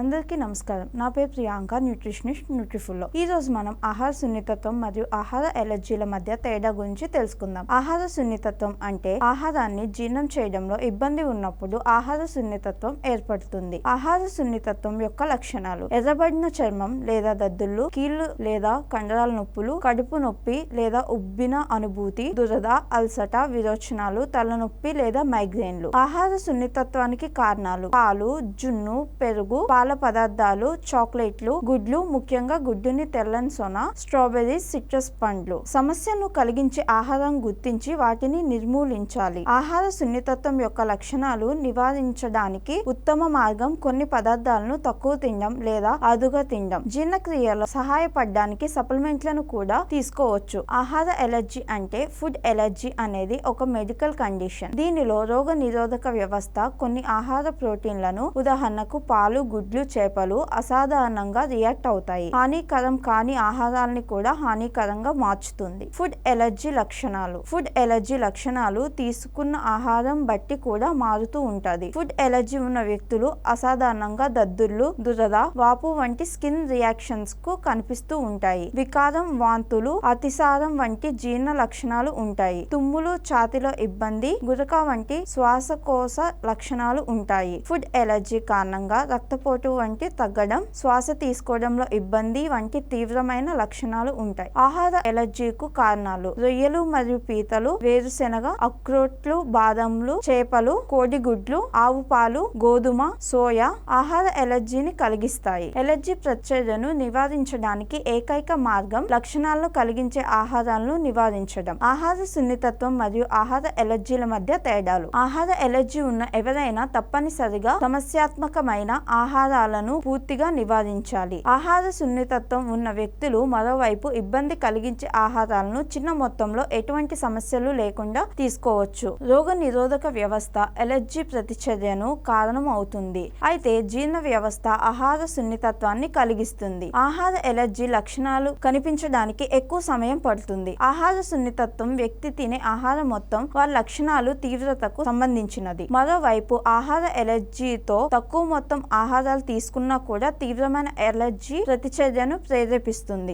అందరికీ నమస్కారం. నా పేరు ప్రియాంక న్యూట్రిషనిస్ట్ న్యూట్రిఫుల్లో. ఈ రోజు మనం ఆహార సున్నితత్వం మరియు ఆహార ఎలర్జీల మధ్య తేడా గురించి తెలుసుకుందాం. ఆహార సున్నితత్వం అంటే ఆహారాన్ని జీర్ణం చేయడంలో ఇబ్బంది ఉన్నప్పుడు ఆహార సున్నితత్వం ఏర్పడుతుంది. ఆహార సున్నితత్వం యొక్క లక్షణాలు. ఎర్రబడిన చర్మం లేదా దద్దుళ్ళు కీళ్ళు లేదా కండరాల నొప్పులు కడుపు నొప్పి లేదా ఉబ్బిన అనుభూతి దురద అల్సట విరోచనాలు తలనొప్పి లేదా మైగ్రేన్లు. ఆహార సున్నితత్వానికి కారణాలు. పాలు జున్ను పెరుగు పాల పదార్థాలు చాక్లెట్లు గుడ్లు ముఖ్యంగా గుడ్డుని తెల్లని సొన స్ట్రాబెర్రీ సిట్రస్ పండ్లు. సమస్యను కలిగించే ఆహారం గుర్తించి వాటిని నిర్మూలించాలి. ఆహార సున్నితత్వం యొక్క లక్షణాలు నివారించడానికి ఉత్తమ మార్గం కొన్ని పదార్థాలను తక్కువ తినడం లేదా అదుగా తినడం. జీర్ణక్రియలో సహాయపడడానికి సప్లిమెంట్లను కూడా తీసుకోవచ్చు. ఆహార ఎలర్జీ అంటే ఫుడ్ ఎలర్జీ అనేది ఒక మెడికల్ కండిషన్. దీనిలో రోగ నిరోధక వ్యవస్థ కొన్ని ఆహార ప్రోటీన్లను ఉదాహరణకు పాలు గుడ్లు చేపలు అసాధారణంగా రియాక్ట్ అవుతాయి. హానికరం కాని ఆహారాన్ని కూడా హానికరంగా మార్చుతుంది. ఫుడ్ ఎలర్జీ లక్షణాలు. ఫుడ్ ఎలర్జీ లక్షణాలు తీసుకున్న ఆహారం బట్టి కూడా మారుతూ ఉంటుంది. ఫుడ్ ఎలర్జీ ఉన్న వ్యక్తులు అసాధారణంగా దద్దుర్లు దురద వాపు వంటి స్కిన్ రియాక్షన్స్కు కనిపిస్తూ ఉంటాయి. వికారం వాంతులు అతిసారం వంటి జీర్ణ లక్షణాలు ఉంటాయి. తుమ్ములు ఛాతిలో ఇబ్బంది గురక వంటి శ్వాసకోశ లక్షణాలు ఉంటాయి. ఫుడ్ ఎలర్జీ కారణంగా రక్తపోటు వంటి తగ్గడం శ్వాస తీసుకోవడంలో ఇబ్బంది వంటి తీవ్రమైన లక్షణాలు ఉంటాయి. ఆహార ఎలర్జీకు కారణాలు రొయ్యలు మరియు పీతలు వేరుశెనగ అక్రోట్లు బాదంలు చేపలు కోడిగుడ్లు ఆవు పాలు గోధుమ సోయా ఆహార ఎలర్జీని కలిగిస్తాయి. ఎలర్జీ ప్రత్యర్థను నివారించడానికి ఏకైక మార్గం లక్షణాలను కలిగించే ఆహారాలను నివారించడం. ఆహార సున్నితత్వం మరియు ఆహార ఎలర్జీల మధ్య తేడాలు. ఆహార ఎలర్జీ ఉన్న ఎవరైనా తప్పనిసరిగా సమస్యాత్మకమైన ఆహార ప్రమాదాలను పూర్తిగా నివారించాలి. ఆహార సున్నితత్వం ఉన్న వ్యక్తులు మరోవైపు ఇబ్బంది కలిగించే ఆహారాలను చిన్న మొత్తంలో ఎటువంటి సమస్యలు లేకుండా తీసుకోవచ్చు. రోగ నిరోధక వ్యవస్థ ఎలర్జీ ప్రతిచర్యను కారణం అవుతుంది అయితే జీర్ణ వ్యవస్థ ఆహార సున్నితత్వాన్ని కలిగిస్తుంది. ఆహార ఎలర్జీ లక్షణాలు కనిపించడానికి ఎక్కువ సమయం పడుతుంది. ఆహార సున్నితత్వం వ్యక్తి తినే ఆహారం మొత్తం వారి లక్షణాలు తీవ్రతకు సంబంధించినది. మరోవైపు ఆహార ఎలర్జీతో తక్కువ మొత్తం ఆహారాలు తీసుకున్నా కూడా తీవ్రమైన ఎలర్జీ ప్రతిచర్యను ప్రేరేపిస్తుంది.